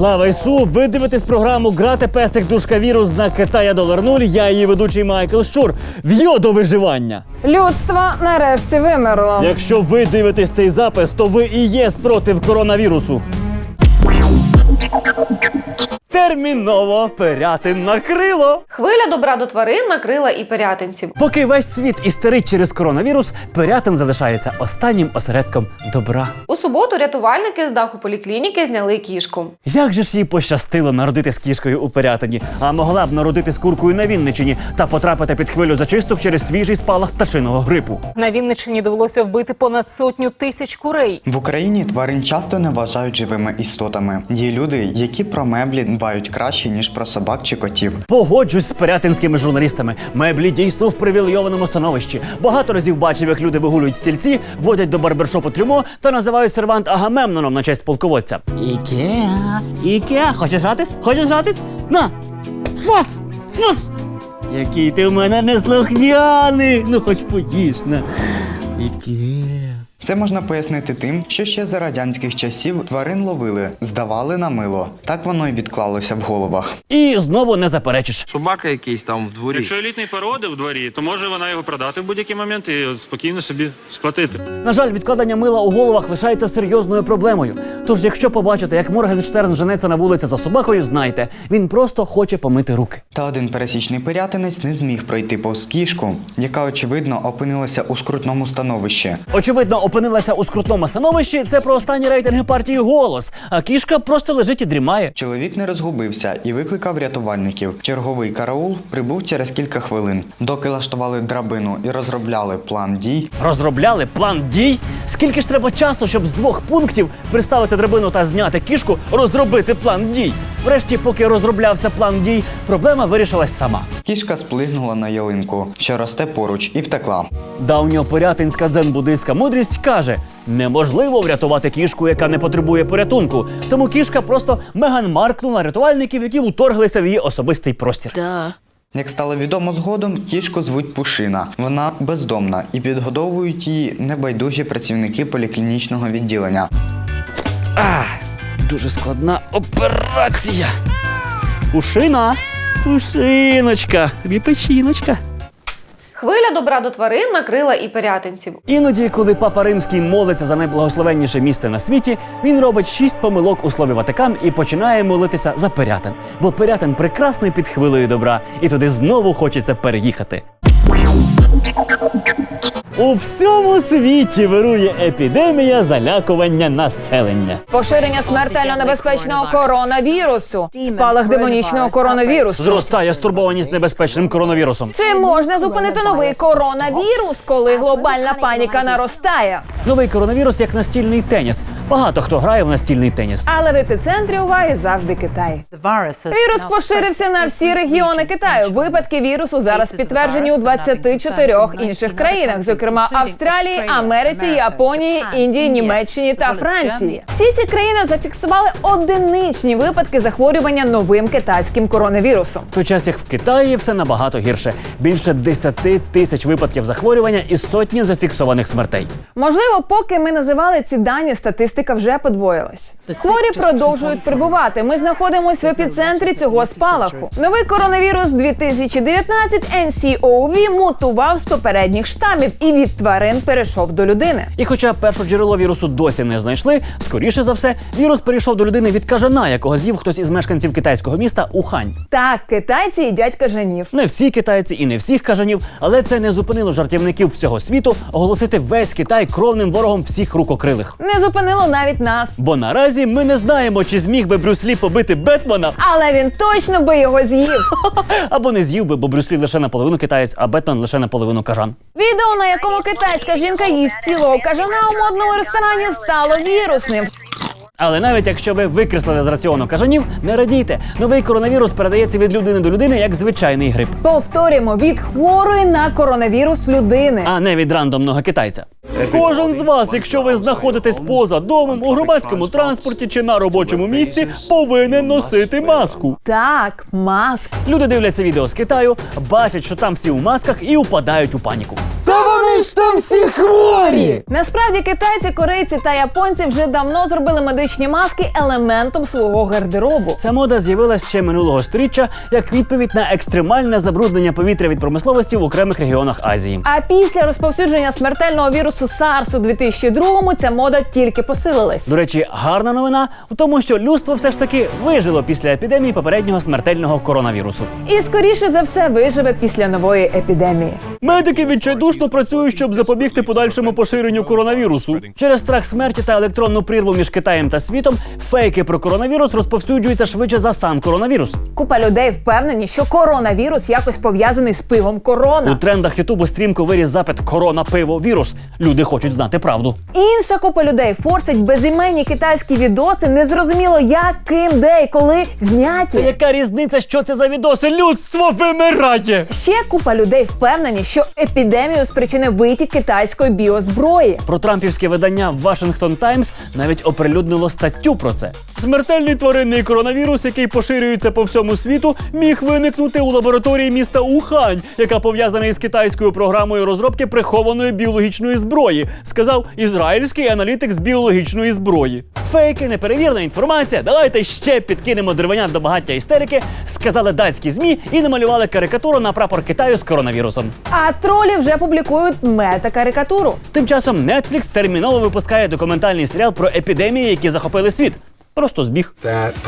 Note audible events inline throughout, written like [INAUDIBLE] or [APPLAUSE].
Слава Ісу! Ви дивитесь програму Грати песик дужка вірус на Китая Долар Нуль. Я її ведучий Майкл Щур. В'йо до виживання. Людство нарешті вимерло. Якщо ви дивитесь цей запис, то ви і є спротив коронавірусу. Терміново перятин накрило. Хвиля добра до тварин накрила і пирятинців. Поки весь світ істерить через коронавірус, Пирятин залишається останнім осередком добра. У суботу рятувальники з даху поліклініки зняли кішку. Як же ж їй пощастило народити з кішкою у Пирятині, а могла б народити з куркою на Вінничині та потрапити під хвилю зачисток через свіжий спалах пташиного грипу. На Вінниччині довелося вбити понад сотню тисяч курей. В Україні тварин часто не вважають живими істотами. Є люди, які про меблі дбають краще ніж про собак чи котів. Погоджусь з пирятинськими журналістами. Меблі дійсно в привілейованому становищі. Багато разів бачив, як люди вигулюють стільці, водять до барбершопу трюмо та називають сервант Агамемноном на честь полководця. Ікеа, Ікеа, хочеш гратись? Хочеш гратись? На! Фас! Фас! Який ти в мене неслухняний! Ну хоч поїж на. Ікеа. Це можна пояснити тим, що ще за радянських часів тварин ловили, здавали на мило. Так воно й відклалося в головах. І знову не заперечиш. Собака якийсь там в дворі. Якщо елітний породи в дворі, то може вона його продати в будь-який момент і спокійно собі сплатити. На жаль, відкладення мила у головах лишається серйозною проблемою. Тож, якщо побачите, як Моргенштерн женеться на вулиці за собакою, знайте, він просто хоче помити руки. Та один пересічний пирятинець не зміг пройти повз кішку, яка очевидно опинилася у скрутному становищі. Очевидно, опинилася у скрутному становищі. Це про останні рейтинги партії голос. А кішка просто лежить і дрімає. Чоловік не розгубився і викликав рятувальників. Черговий караул прибув через кілька хвилин. Доки лаштували драбину і розробляли план дій, Розробляли план дій. Скільки ж треба часу, щоб з двох пунктів приставити драбину та зняти кішку, розробити план дій. Врешті, поки розроблявся план дій, проблема вирішилась сама. кішка сплигнула на ялинку, що росте поруч, і втекла. Давньопорятинська дзен-буддистська мудрість каже: неможливо врятувати кішку, яка не потребує порятунку. Тому кішка просто меган маркнула рятувальників, які уторглися в її особистий простір. Як стало відомо згодом, кішку звуть Пушина. Вона бездомна і підгодовують її небайдужі працівники поліклінічного відділення. А, Дуже складна операція. Пушина, пушиночка, тобі печіночка. Хвиля добра до тварин накрила і пирятинців. Іноді, коли папа римський молиться за найблагословенніше місце на світі, він робить шість помилок у слові Ватикан і починає молитися за Пирятин. Бо Пирятин прекрасний під хвилею добра, і туди знову хочеться переїхати. У всьому світі вирує епідемія залякування населення. Поширення смертельно небезпечного коронавірусу. Спалах демонічного коронавірусу. Зростає стурбованість небезпечним коронавірусом. Чи можна зупинити новий коронавірус, коли глобальна паніка наростає? Новий коронавірус як настільний теніс. Багато хто грає в настільний теніс. Але в епіцентрі уваги завжди Китай. Вірус поширився на всі регіони Китаю. Випадки вірусу зараз підтверджені у 24 інших країнах, зокрема Австралії, Америці, Японії, Індії, Німеччині та Франції. Всі ці країни зафіксували одиничні випадки захворювання новим китайським коронавірусом. В той час, як в Китаї, все набагато гірше. Більше 10 тисяч випадків захворювання і сотні зафіксованих смертей. Можливо, поки ми називали ці дані, статистика вже подвоїлась. Хворі продовжують прибувати. Ми знаходимося в епіцентрі цього спалаху. Новий коронавірус 2019 NCOV мутував з попередніх штамів і від тварин перейшов до людини. І хоча перше джерело вірусу досі не знайшли, скоріше за все, вірус перейшов до людини від кажана, якого з'їв хтось із мешканців китайського міста Ухань. Так, китайці їдять кажанів. Не всі китайці і не всіх кажанів, але це не зупинило жартівників всього світу оголосити весь Китай кровним ворогом всіх рукокрилих. Не зупинило навіть нас. Бо наразі ми не знаємо, чи зміг би Брюслі побити Бетмена, Але він точно би його з'їв. [LAUGHS] або не з'їв би, бо Брюслі лише наполовину китаєць, а Бетмен лише наполовину кажан. Відео, на якому китайська жінка їсть цілого кажана у модному ресторані, стало вірусним. Але навіть якщо ви викреслили з раціону кажанів, не радійте. Новий коронавірус передається від людини до людини як звичайний грип, Повторюємо від хворої на коронавірус людини. а не від рандомного китайця. Кожен з вас, якщо ви знаходитесь поза домом у громадському транспорті чи на робочому місці, повинен носити маску. Так, маск. Люди дивляться відео з Китаю, бачать, що там всі у масках і упадають у паніку. Вони ж там всі хворі! Насправді китайці, корейці та японці вже давно зробили медичні маски елементом свого гардеробу. Ця мода з'явилася ще минулого сторіччя як відповідь на екстремальне забруднення повітря від промисловості в окремих регіонах Азії. А після розповсюдження смертельного вірусу SARS у 2002-му ця мода тільки посилилась. До речі, гарна новина в тому, що людство все ж таки вижило після епідемії попереднього смертельного коронавірусу. І скоріше за все виживе після нової епідемії. Медики відчайдушно працюють, щоб запобігти подальшому поширенню коронавірусу. Через страх смерті та електронну прірву між Китаєм та світом фейки про коронавірус розповсюджуються швидше за сам коронавірус. Купа людей впевнені, що коронавірус якось пов'язаний з пивом корона. У трендах Ютубу стрімко виріс запит корона пиво вірус. Люди хочуть знати правду. Інша купа людей форсить безіменні китайські відоси, незрозуміло як, ким, де і коли Та зняті. яка різниця, що це за відоси? Людство вимирає! Ще купа людей впевнені, що епідемію спричинив витік китайської біозброї. Про трампівське видання Washington Times навіть оприлюднило статтю про це. Смертельний тваринний коронавірус, який поширюється по всьому світу, міг виникнути у лабораторії міста Ухань, яка пов'язана із китайською програмою розробки прихованої біологічної зброї, сказав ізраїльський аналітик з біологічної зброї. Фейки, неперевірна інформація. Давайте ще підкинемо деревенят до багаття істерики, сказали датські змі і намалювали карикатуру на прапор Китаю з коронавірусом. А тролі вже публікують мета-карикатуру. Тим часом Netflix терміново випускає документальний серіал про епідемії, які захопили світ. Просто збіг.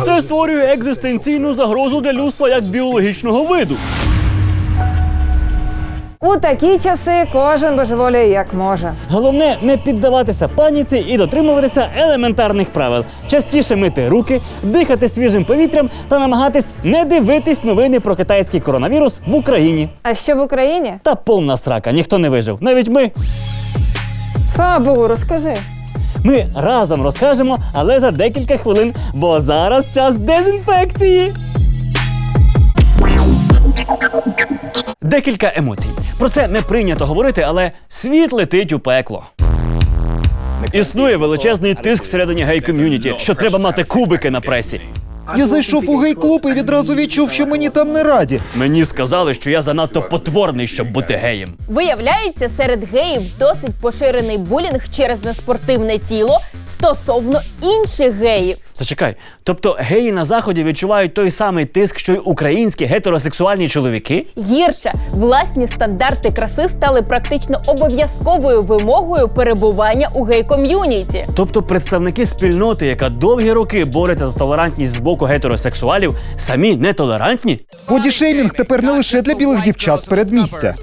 Це створює екзистенційну загрозу для людства як біологічного виду. У такі часи кожен божеволює як може. Головне не піддаватися паніці і дотримуватися елементарних правил. Частіше мити руки, дихати свіжим повітрям та намагатись не дивитись новини про китайський коронавірус в Україні. А що в Україні? Та повна срака, ніхто не вижив. Навіть ми. Слава Богу, розкажи. Ми разом розкажемо, але за декілька хвилин, бо зараз час дезінфекції. Декілька емоцій. Про це не прийнято говорити, але світ летить у пекло. Існує величезний тиск всередині гей-ком'юніті, що треба мати кубики на пресі. Я зайшов у гей-клуб і відразу відчув, що мені там не раді. Мені сказали, що я занадто потворний, щоб бути геєм. Виявляється, серед геїв досить поширений булінг через неспортивне тіло стосовно інших геїв. Зачекай, тобто геї на заході відчувають той самий тиск, що й українські гетеросексуальні чоловіки? Гірше, власні стандарти краси стали практично обов'язковою вимогою перебування у гей-ком'юніті. Тобто представники спільноти, яка довгі роки бореться за толерантність з боку гетеросексуалів, самі нетолерантні? Бодішеймінг тепер не лише для білих дівчат з передмістя.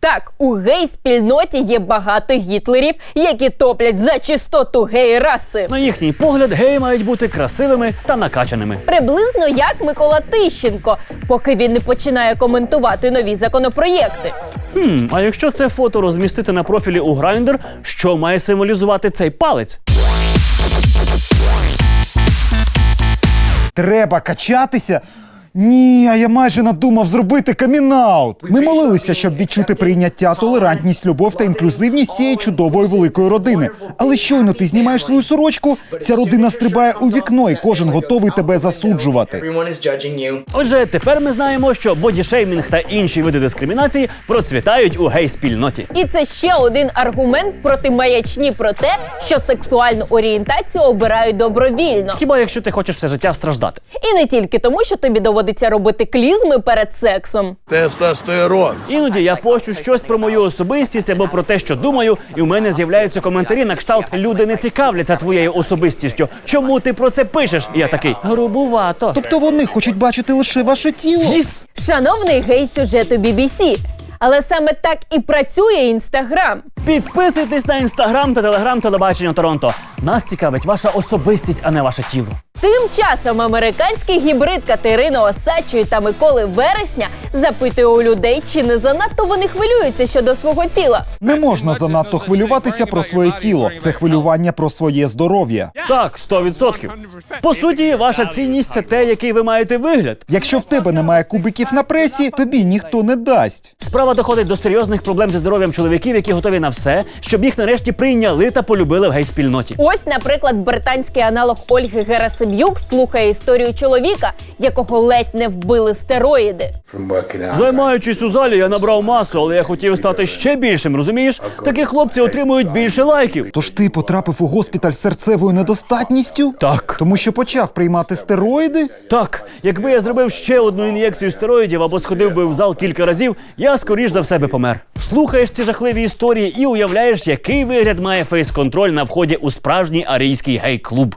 Так, у гей-спільноті є багато гітлерів, які топлять за чистоту гей-раси. На їхній погляд, геї мають бути красивими та накачаними. Приблизно як Микола Тищенко, поки він не починає коментувати нові законопроєкти. Хм, а якщо це фото розмістити на профілі у Grindr, що має символізувати цей палець? Треба качатися. Ні, а я майже надумав зробити камінаут. Ми молилися, щоб відчути прийняття, толерантність, любов та інклюзивність цієї чудової великої родини. Але щойно ти знімаєш свою сорочку, ця родина стрибає у вікно, і кожен готовий тебе засуджувати. Отже, тепер ми знаємо, що бодішеймінг та інші види дискримінації процвітають у гей-спільноті. І це ще один аргумент проти маячні про те, що сексуальну орієнтацію обирають добровільно. Хіба якщо ти хочеш все життя страждати? І не тільки тому, що тобі доводиться робити клізми перед сексом. Іноді я пощу щось про мою особистість або про те, що думаю, і у мене з'являються коментарі на кшталт Люди не цікавляться твоєю особистістю. Чому ти про це пишеш? І я такий грубувато. Тобто вони хочуть бачити лише ваше тіло. Шановний гей сюжету BBC. Але саме так і працює інстаграм. Підписуйтесь на інстаграм та телеграм телебачення Торонто. Нас цікавить ваша особистість, а не ваше тіло. Тим часом американський гібрид Катерини Осадчої та Миколи Вересня запитує у людей, чи не занадто вони хвилюються щодо свого тіла. Не можна занадто хвилюватися про своє тіло. Це хвилювання про своє здоров'я. Так, 100%. По суті, ваша цінність це те, який ви маєте вигляд. Якщо в тебе немає кубиків на пресі, тобі ніхто не дасть. Справа доходить до серйозних проблем зі здоров'ям чоловіків, які готові на все, щоб їх нарешті прийняли та полюбили в гей-спільноті. Ось, наприклад, британський аналог Ольги Герасим'юк слухає історію чоловіка, якого ледь не вбили стероїди. Займаючись у залі, я набрав масу, але я хотів стати ще більшим. Розумієш? Такі хлопці отримують більше лайків. Тож ти потрапив у госпіталь з серцевою недостатністю? Так. Тому що почав приймати стероїди? Так, якби я зробив ще одну ін'єкцію стероїдів або сходив би в зал кілька разів, я скоріш за все би помер. Слухаєш ці жахливі історії і уявляєш, який вигляд має фейс-контроль на вході у справжній арійський гей-клуб.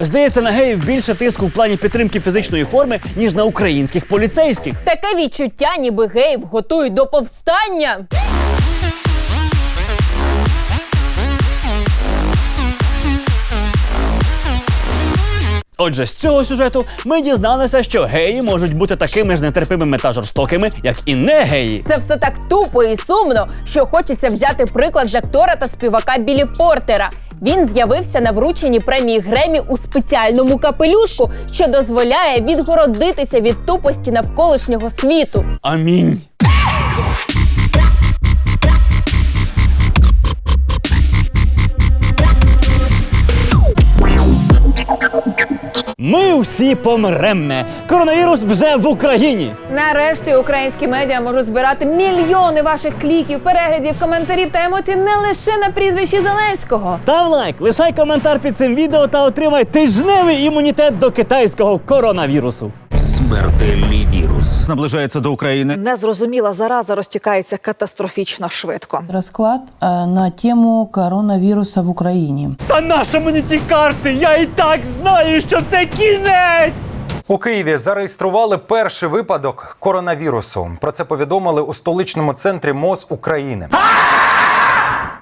Здається, на геїв більше тиску в плані підтримки фізичної форми, ніж на українських поліцейських. Таке відчуття, ніби геїв готують до повстання. Отже, з цього сюжету ми дізналися, що геї можуть бути такими ж нетерпимими та жорстокими, як і не геї. Це все так тупо і сумно, що хочеться взяти приклад з актора та співака Білі Портера. Він з'явився на врученні премії Гремі у спеціальному капелюшку, що дозволяє відгородитися від тупості навколишнього світу. Амінь. Ми всі помремне. Коронавірус вже в Україні. Нарешті українські медіа можуть збирати мільйони ваших кліків, переглядів, коментарів та емоцій не лише на прізвищі Зеленського. Став лайк, лишай коментар під цим відео та отримай тижневий імунітет до китайського коронавірусу. Смертельний вірус. наближається до України. Незрозуміла зараза розтікається катастрофічно швидко. Розклад е, на тему коронавіруса в Україні. Та наша мені ті карти? Я і так знаю, що це кінець. У Києві зареєстрували перший випадок коронавірусу. Про це повідомили у столичному центрі МОЗ України.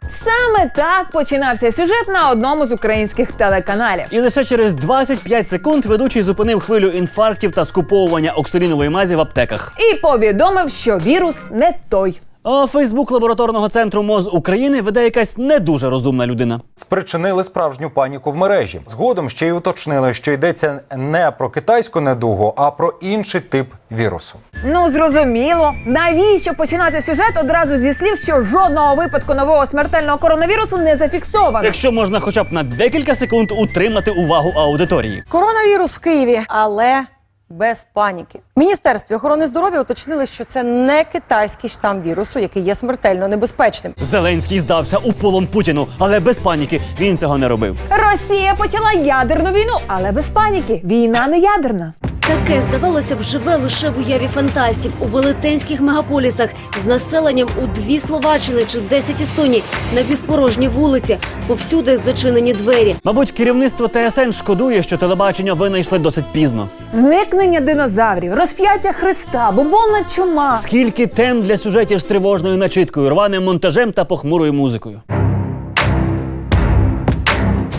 Саме так починався сюжет на одному з українських телеканалів. І лише через 25 секунд ведучий зупинив хвилю інфарктів та скуповування оксилінової мазі в аптеках. І повідомив, що вірус не той. А Фейсбук лабораторного центру МОЗ України веде якась не дуже розумна людина. Спричинили справжню паніку в мережі. Згодом ще й уточнили, що йдеться не про китайську недугу, а про інший тип вірусу. Ну зрозуміло, навіщо починати сюжет одразу зі слів, що жодного випадку нового смертельного коронавірусу не зафіксовано. Якщо можна хоча б на декілька секунд утримати увагу аудиторії. Коронавірус в Києві, але без паніки. В Міністерстві охорони здоров'я уточнили, що це не китайський штам вірусу, який є смертельно небезпечним. Зеленський здався у полон Путіну, але без паніки він цього не робив. Росія почала ядерну війну, але без паніки. Війна не ядерна. Таке, здавалося б, живе лише в уяві фантастів у велетенських мегаполісах з населенням у дві Словаччини чи 10 Естоній, напівпорожні вулиці, повсюди зачинені двері. Мабуть, керівництво ТСН шкодує, що телебачення винайшли досить пізно. Зникнення динозаврів, розп'яття Христа, бубонна чума. Скільки тем для сюжетів з тривожною начиткою, рваним монтажем та похмурою музикою.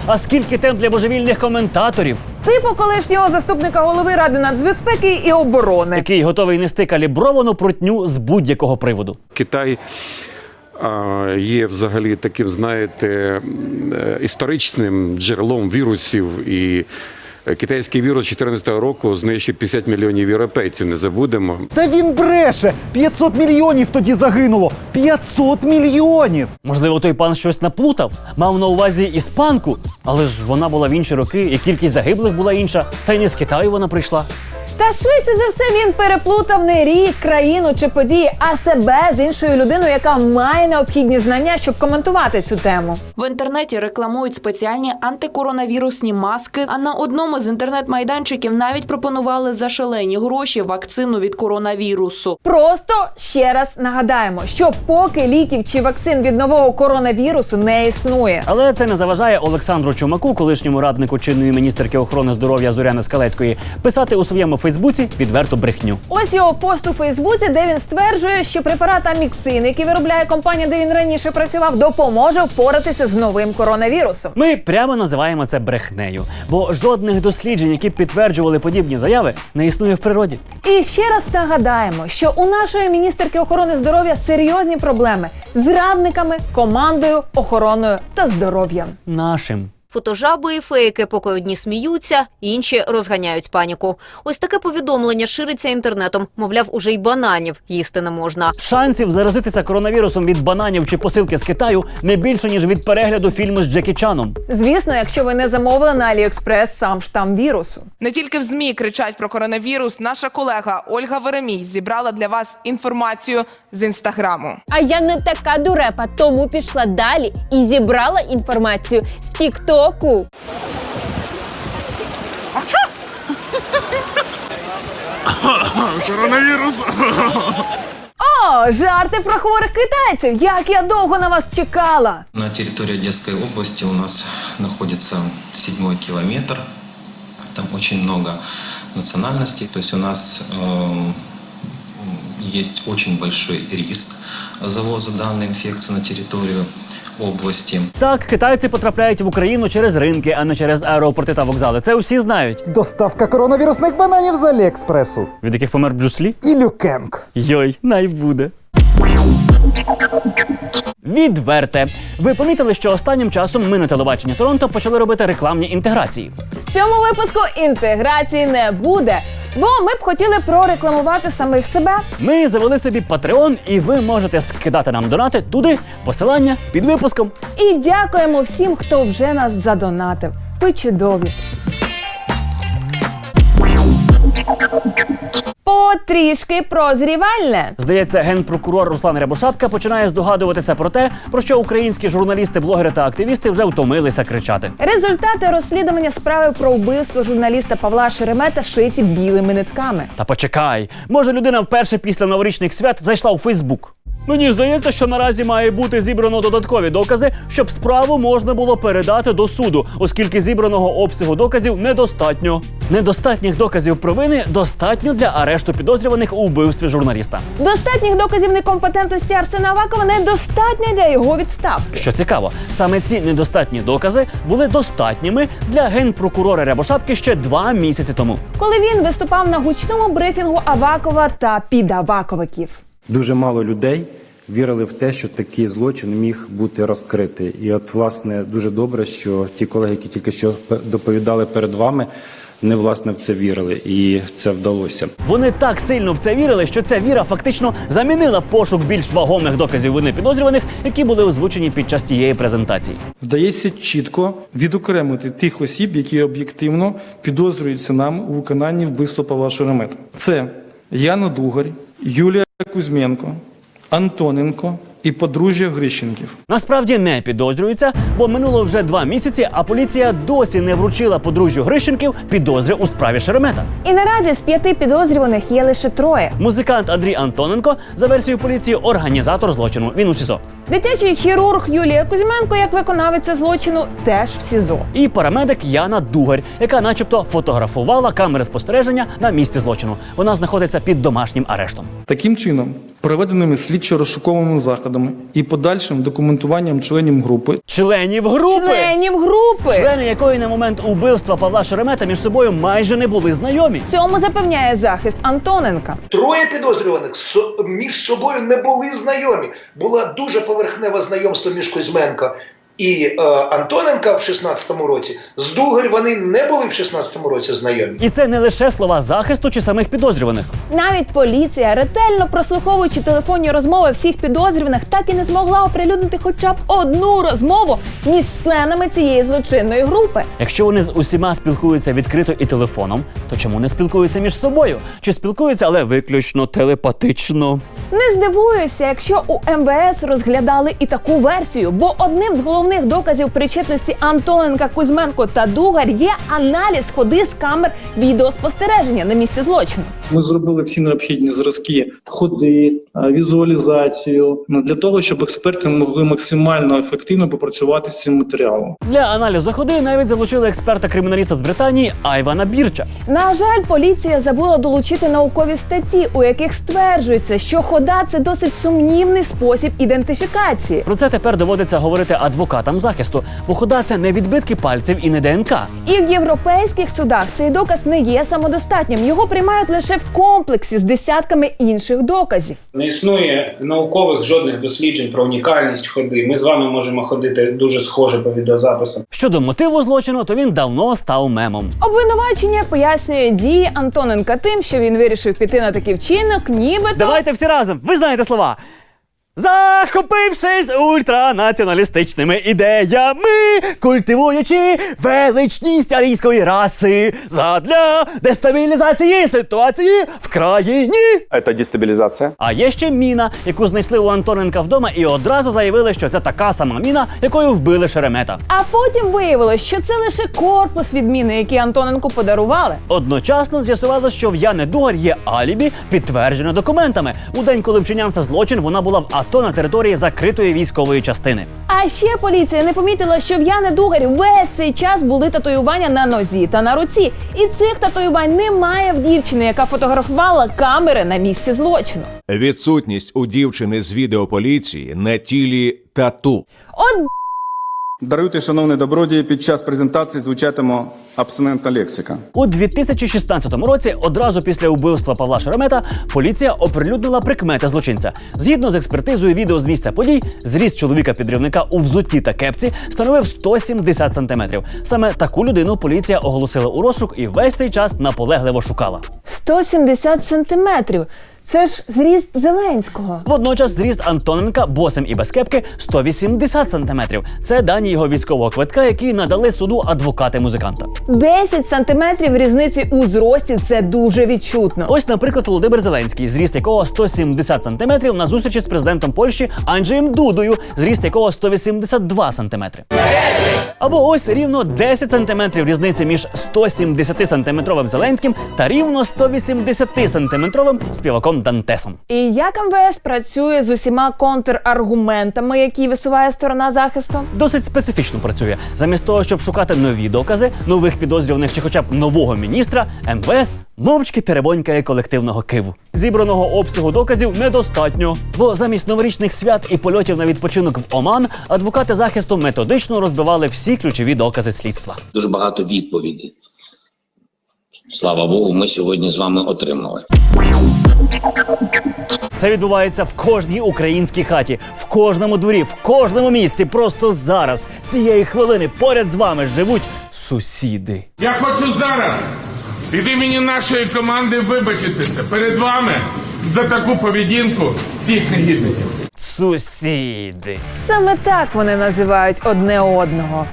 А скільки тем для божевільних коментаторів, Типу колишнього заступника голови ради нацбезпеки і оборони. який готовий нести калібровану прутню з будь-якого приводу. Китай а, є взагалі таким, знаєте, е, історичним джерелом вірусів і. Китайський вірус 14-го року знищив 50 мільйонів європейців. Не забудемо. Та він бреше! 500 мільйонів тоді загинуло! 500 мільйонів! Можливо, той пан щось наплутав, мав на увазі іспанку, але ж вона була в інші роки, і кількість загиблих була інша, та й не з Китаю вона прийшла. Та швидше за все він переплутав не рік, країну чи події, а себе з іншою людиною, яка має необхідні знання, щоб коментувати цю тему. В інтернеті рекламують спеціальні антикоронавірусні маски. А на одному з інтернет-майданчиків навіть пропонували за шалені гроші вакцину від коронавірусу. Просто ще раз нагадаємо, що поки ліків чи вакцин від нового коронавірусу не існує. Але це не заважає Олександру Чумаку, колишньому раднику чинної міністерки охорони здоров'я Зоряни Скалецької, писати у своєму Фейсбуці відверту брехню. Ось його пост у Фейсбуці, де він стверджує, що препарат Аміксин, який виробляє компанія, де він раніше працював, допоможе впоратися з новим коронавірусом. Ми прямо називаємо це брехнею, бо жодних досліджень, які підтверджували подібні заяви, не існує в природі. І ще раз нагадаємо, що у нашої міністерки охорони здоров'я серйозні проблеми з радниками, командою, охороною та здоров'ям. Нашим. Фотожаби і фейки, поки одні сміються, інші розганяють паніку. Ось таке повідомлення шириться інтернетом. Мовляв, уже й бананів їсти не можна. Шансів заразитися коронавірусом від бананів чи посилки з Китаю не більше ніж від перегляду фільму з Джекі Чаном. Звісно, якщо ви не замовили на Аліекспрес сам штам вірусу. Не тільки в ЗМІ кричать про коронавірус. Наша колега Ольга Веремій зібрала для вас інформацію з інстаграму. А я не така дурепа, тому пішла далі і зібрала інформацію з Тіктоку. Коронавірус. О, жарти про хворих китайців! Як я довго на вас чекала! На территории Одесской области у нас находится седьмой километр. Там очень много национальностей. То есть у нас эм, есть очень большой риск завоза данной инфекции на территорию області. Так, китайці потрапляють в Україну через ринки, а не через аеропорти та вокзали. Це усі знають. Доставка коронавірусних бананів з Аліекспресу. Від яких помер Брюслі? І Люкенк. Йой, най буде. Відверте. Ви помітили, що останнім часом ми на телебаченні Торонто почали робити рекламні інтеграції. В цьому випуску інтеграції не буде, бо ми б хотіли прорекламувати самих себе. Ми завели собі Patreon, і ви можете скидати нам донати туди, посилання під випуском. І дякуємо всім, хто вже нас задонатив. Ви чудові. Потрішки прозрівальне. Здається, генпрокурор Руслан Рябошапка починає здогадуватися про те, про що українські журналісти, блогери та активісти вже втомилися кричати. Результати розслідування справи про вбивство журналіста Павла Шеремета шиті білими нитками. Та почекай, може людина вперше після новорічних свят зайшла у Фейсбук. Мені здається, що наразі має бути зібрано додаткові докази, щоб справу можна було передати до суду, оскільки зібраного обсягу доказів недостатньо. Недостатніх доказів провини достатньо для арешту підозрюваних у вбивстві журналіста. Достатніх доказів некомпетентності Арсена Авакова недостатньо для його відставки. Що цікаво, саме ці недостатні докази були достатніми для генпрокурора Рябошапки ще два місяці тому. Коли він виступав на гучному брифінгу Авакова та підаваковиків. Дуже мало людей вірили в те, що такий злочин міг бути розкритий. І от, власне, дуже добре, що ті колеги, які тільки що доповідали перед вами, вони власне в це вірили, і це вдалося. Вони так сильно в це вірили, що ця віра фактично замінила пошук більш вагомих доказів вини підозрюваних, які були озвучені під час тієї презентації. Вдається чітко відокремити тих осіб, які об'єктивно підозрюються нам у виконанні вбивства Павла Шеремета. Це Яна Дугарь, Юлія Кузьменко, Антоненко і подружжя Грищенків. Насправді не підозрюються, бо минуло вже два місяці, а поліція досі не вручила подружжю Грищенків підозри у справі Шеремета. І наразі з п'яти підозрюваних є лише троє. Музикант Андрій Антоненко, за версією поліції, організатор злочину. Він у СІЗО. Дитячий хірург Юлія Кузьменко, як виконавиця злочину, теж в СІЗО. І парамедик Яна Дугарь, яка, начебто, фотографувала камери спостереження на місці злочину. Вона знаходиться під домашнім арештом. Таким чином, проведеними слідчо-розшуковими заходами і подальшим документуванням членів групи Членів групи Членів групи. члени якої на момент убивства Павла Шеремета між собою майже не були знайомі. В цьому запевняє захист Антоненка. Троє підозрюваних со- між собою не були знайомі. Була дуже поверхневе знайомство між Кузьменко і е, Антоненка в 16-му році. З Дугарь вони не були в 16-му році знайомі. І це не лише слова захисту чи самих підозрюваних. Навіть поліція, ретельно прослуховуючи телефонні розмови всіх підозрюваних, так і не змогла оприлюднити хоча б одну розмову між членами цієї злочинної групи. Якщо вони з усіма спілкуються відкрито і телефоном, то чому не спілкуються між собою? Чи спілкуються, але виключно телепатично? Не здивуюся, якщо у МВС розглядали і таку версію, бо одним з головних доказів причетності Антоненка, Кузьменко та Дугар є аналіз ходи з камер відеоспостереження на місці злочину. ми зробили всі необхідні зразки, ходи, е, візуалізацію ну, для того, щоб експерти могли максимально ефективно попрацювати з цим матеріалом. Для аналізу ходи навіть залучили експерта-криміналіста з Британії Айвана Бірча. На жаль, поліція забула долучити наукові статті, у яких стверджується, що хода це досить сумнівний спосіб ідентифікації. Про це тепер доводиться говорити адвокату адвокатам захисту, бо хода це не відбитки пальців і не ДНК. І в європейських судах цей доказ не є самодостатнім. Його приймають лише в комплексі з десятками інших доказів. Не існує наукових жодних досліджень про унікальність ходи. Ми з вами можемо ходити дуже схоже по відеозаписам. Щодо мотиву злочину, то він давно став мемом. Обвинувачення пояснює дії Антоненка тим, що він вирішив піти на такий вчинок, нібито Давайте всі разом. Ви знаєте слова. Захопившись ультранаціоналістичними ідеями, культивуючи величність арійської раси задля дестабілізації ситуації в країні. Это дестабилизация. А є ще міна, яку знайшли у Антоненка вдома, і одразу заявили, що це така сама міна, якою вбили Шеремета. А потім виявилось, що це лише корпус відміни, який Антоненку подарували. Одночасно з'ясувалося, що в Яни Дугар є алібі, підтверджене документами. У день, коли вчинявся злочин, вона була в АТО на території закритої військової частини. А ще поліція не помітила, що в Яни Дугарі весь цей час були татуювання на нозі та на руці. І цих татуювань немає в дівчини, яка фотографувала камери на місці злочину. Відсутність у дівчини з відеополіції на тілі тату. От Даруйте, шановне добродії, під час презентації звучатиме абсонентна лексика. У 2016 році, одразу після вбивства Павла Шеремета, поліція оприлюднила прикмети злочинця. Згідно з експертизою відео з місця подій, зріст чоловіка-підривника у взутті та кепці становив 170 сантиметрів. Саме таку людину поліція оголосила у розшук і весь цей час наполегливо шукала. 170 сантиметрів. Це ж зріст Зеленського. Водночас зріст Антоненка босим і без кепки 180 сантиметрів. Це дані його військового квитка, які надали суду адвокати музиканта. 10 сантиметрів різниці у зрості це дуже відчутно. Ось, наприклад, Володимир Зеленський, зріст якого 170 сантиметрів на зустрічі з президентом Польщі Анджеєм Дудою, зріст якого 182 сантиметри. Або ось рівно 10 сантиметрів різниці між 170 сантиметровим Зеленським та рівно 180 сантиметровим співаком Дантесом. І як МВС працює з усіма контраргументами, які висуває сторона захисту? Досить специфічно працює. Замість того, щоб шукати нові докази, нових підозрюваних чи хоча б нового міністра, МВС мовчки теребонькає колективного киву. Зібраного обсягу доказів недостатньо. Бо замість новорічних свят і польотів на відпочинок в Оман адвокати захисту методично розбивали всі ключові докази слідства. Дуже багато відповідей. Слава Богу, ми сьогодні з вами отримали. Це відбувається в кожній українській хаті, в кожному дворі, в кожному місці. Просто зараз, цієї хвилини, поряд з вами живуть сусіди. Я хочу зараз від імені нашої команди вибачитися перед вами за таку поведінку цих негідників. Сусіди. Саме так вони називають одне одного.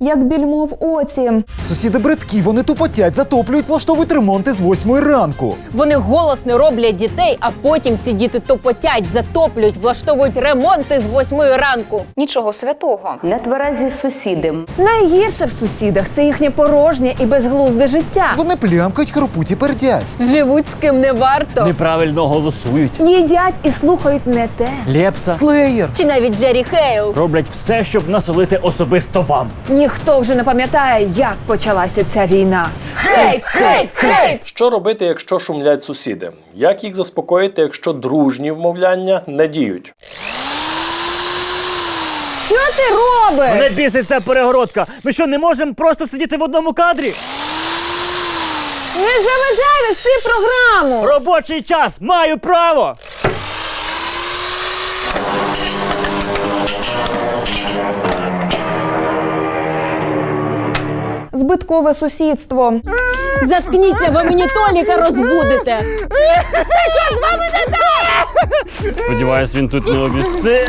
Як більмо в оці. Сусіди бридкі, вони тупотять, затоплюють, влаштовують ремонти з восьмої ранку. Вони голосно роблять дітей, а потім ці діти топотять, затоплюють, влаштовують ремонти з восьмої ранку. Нічого святого. Нетверезі сусіди. Найгірше в сусідах це їхнє порожнє і безглузде життя. Вони плямкають, хропуть і пердять. Живуть з ким не варто. Неправильно голосують. Їдять і слухають не те. Лепса. Слеєр. Чи навіть Джері Хейл. Роблять все, щоб насолити особисто вам. Ніхто вже не пам'ятає, як почалася ця війна. Хейт, хейт, хейт! Що робити, якщо шумлять сусіди? Як їх заспокоїти, якщо дружні вмовляння не діють? Що ти робиш? Мене бісить ця перегородка. Ми що, не можемо просто сидіти в одному кадрі? Не заважай вести програму! Робочий час! Маю право! Збиткове сусідство. Заткніться, ви мені Толіка розбудите. Та що з вами не так? Сподіваюсь, він тут не обісце.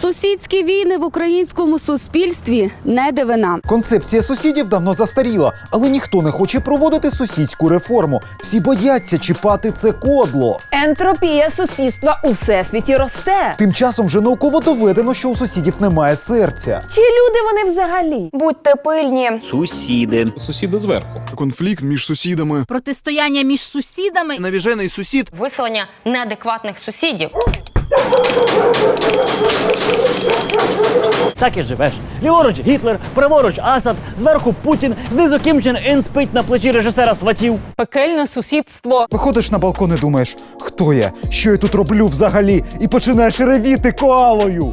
Сусідські війни в українському суспільстві не дивина. Концепція сусідів давно застаріла, але ніхто не хоче проводити сусідську реформу. Всі бояться чіпати це кодло. Ентропія сусідства у всесвіті росте. Тим часом вже науково доведено, що у сусідів немає серця. Чи люди вони взагалі? Будьте пильні. Сусіди. Сусіди зверху. Конфлікт між сусідами. Протистояння між сусідами, Навіжений сусід. виселення неадекватних сусідів. Так і живеш. Ліворуч Гітлер, праворуч Асад, зверху Путін, знизу Кім Чен Ін спить на плечі режисера сватів. Пекельне сусідство. Виходиш на балкон і думаєш, хто я, що я тут роблю взагалі, і починаєш ревіти коалою.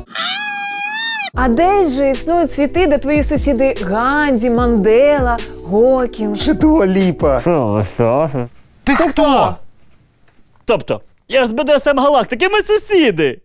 А десь же існують світи, де твої сусіди Ганді, Мандела, Гокінг. Чи Дуа Ліпа? Ти хто? Тобто, я ж з БДСМ галактики, ми сусіди.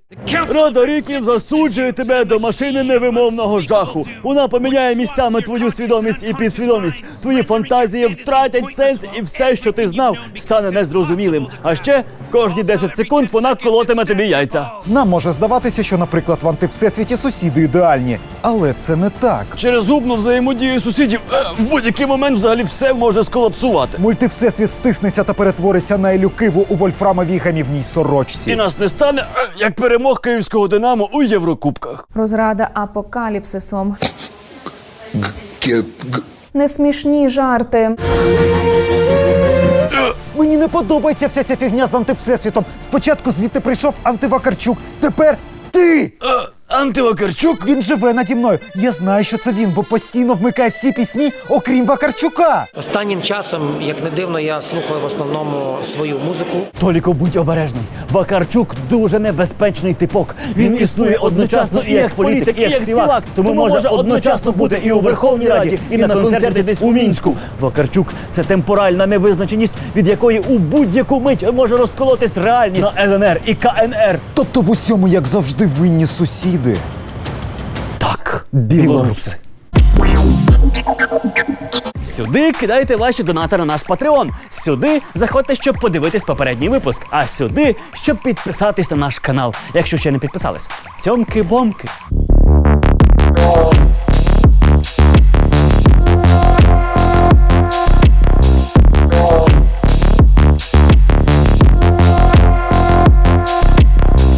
Рада Ріків засуджує тебе до машини невимовного жаху. Вона поміняє місцями твою свідомість і підсвідомість. Твої фантазії втратять сенс, і все, що ти знав, стане незрозумілим. А ще кожні 10 секунд вона колотиме тобі яйця. Нам може здаватися, що, наприклад, в антивсесвіті сусіди ідеальні, але це не так. Через губну взаємодію сусідів е, в будь-який момент взагалі все може сколапсувати. Мультивсесвіт стиснеться та перетвориться на елюкиву у вольфрамовій гамівній сорочці. І нас не стане е, як перемог київського динамо у Єврокубках. Розрада апокаліпсисом. Несмішні жарти. Мені не подобається вся ця фігня з антивсесвітом. Спочатку звідти прийшов антивакарчук, тепер ти! Антивакарчук? Він живе наді мною. Я знаю, що це він, бо постійно вмикає всі пісні, окрім Вакарчука. Останнім часом, як не дивно, я слухаю в основному свою музику. Толіко, будь обережний. Вакарчук дуже небезпечний типок. Він існує одночасно і як політик, і як співак, тому може одночасно бути і у Верховній Раді, і на концерті десь у мінську. Вакарчук це темпоральна невизначеність, від якої у будь-яку мить може розколотись реальність на ЛНР і КНР. Тобто в усьому, як завжди, винні Сусіди. Так, білоруси. Сюди кидайте ваші донати на наш Патреон. Сюди заходьте, щоб подивитись попередній випуск, а сюди, щоб підписатись на наш канал, якщо ще не підписались. Цьомки-бомки.